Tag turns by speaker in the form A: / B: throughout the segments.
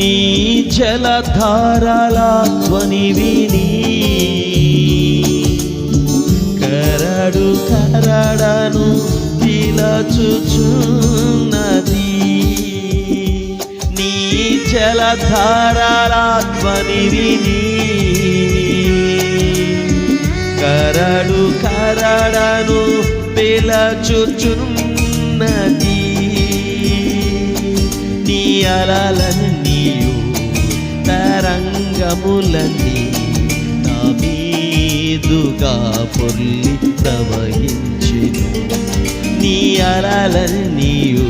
A: నీ జలధారాల ధ్వని విని. కరడు కరడను తిలచుచున్నది నీ జలధారాల ధ్వని విని. కరడు కరడను పిలచుచున్నది. నీ అలలన్నీయు తరంగములన్నీ నా మీదుగా పొర్లి ప్రవహించెను. నీ అలలన్నీయు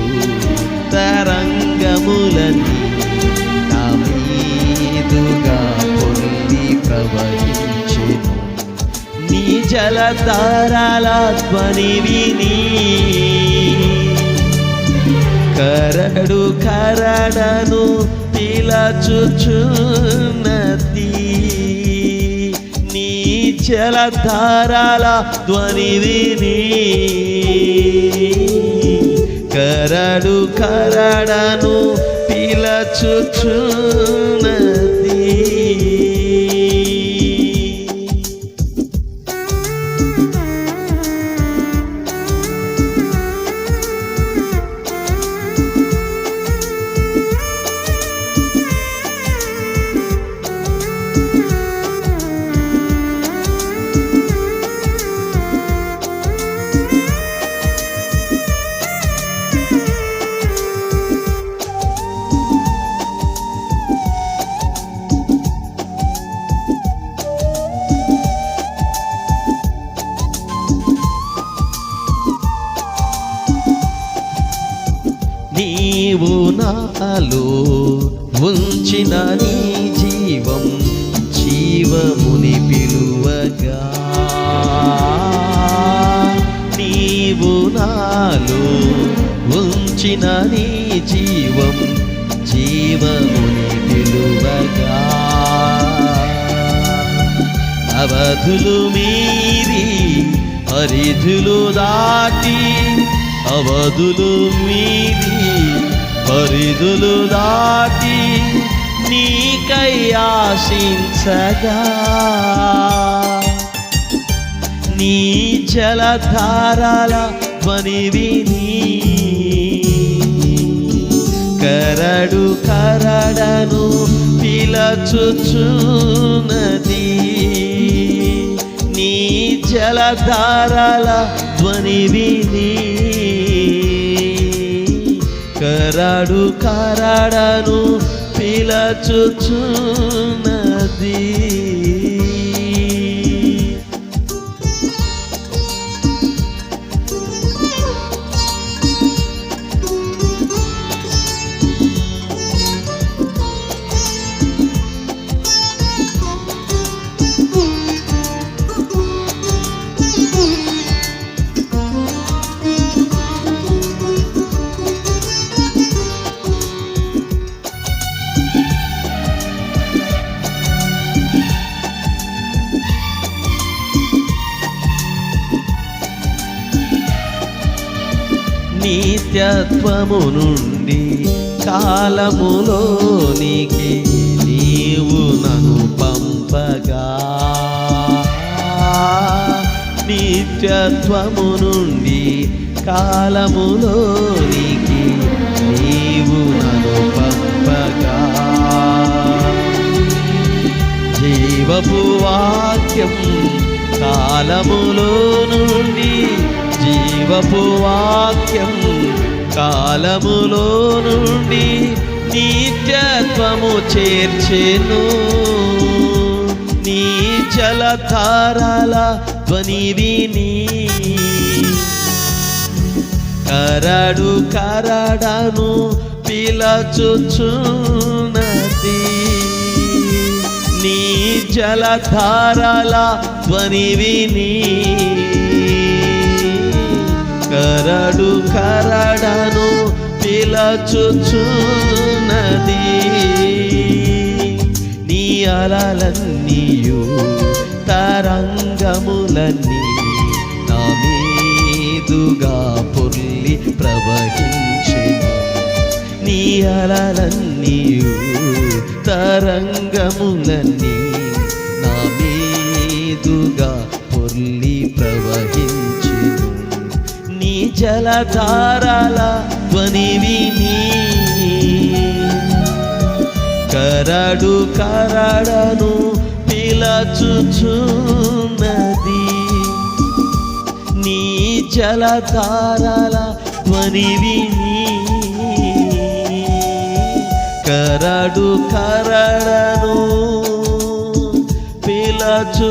A: తరంగములన్నీ నా మీదుగా పొర్లి ప్రవహించెను. నీ జలధారాల ధ్వని విని కరడు కరడను పిలచుచున్నది నీ జలధారాల ధ్వని విని కరడు కరడను పిలచుచున్నది. నీవు నాలో ఉంచిన నీ జీవం జీవముని పిలువగా. నీవు నాలో ఉంచిన నీ జీవం జీవముని పిలువగా. అవధులు మీరి పరిధులు దాటి అవధులు మీది పరిధులు దాటి నీకై ఆశించగా. నీ జలధారాల ధ్వని విని కరడు కరడను పిలచుచున్నది. నీ జలధారాల ధ్వని విని కరాడు కరాడను పిలచుచున్నది. నిత్యత్వము నుండి కాలములోనికి నీవు నన్ను పంపగా. నిత్యత్వము నుండి కాలములోనికి నీవు నన్ను పంపగా. జీవపు వాక్యం కాలములో నుండి జీవపు వాక్యం కాలములో నుండి నిత్యత్వము చేర్చెను. నీ జలధారాల ధ్వని విని కరడు కరడను పిలచుచున్నది. నీ జలధారాల ధ్వని విని కరడు కరడను పిలచుచున్నది. నీ అలలన్నీయు తరంగములన్నీ నా మీదుగా పొర్లి ప్రవహించెను. నీ అలలన్నీయు తరంగములన్నీ నా మీదుగా జలధారాల ధ్వని విని కరడు కరడను పిలచుచున్నది. నీ జలధారాల ధ్వని విని కరడు కరడను పిలచుచున్నది.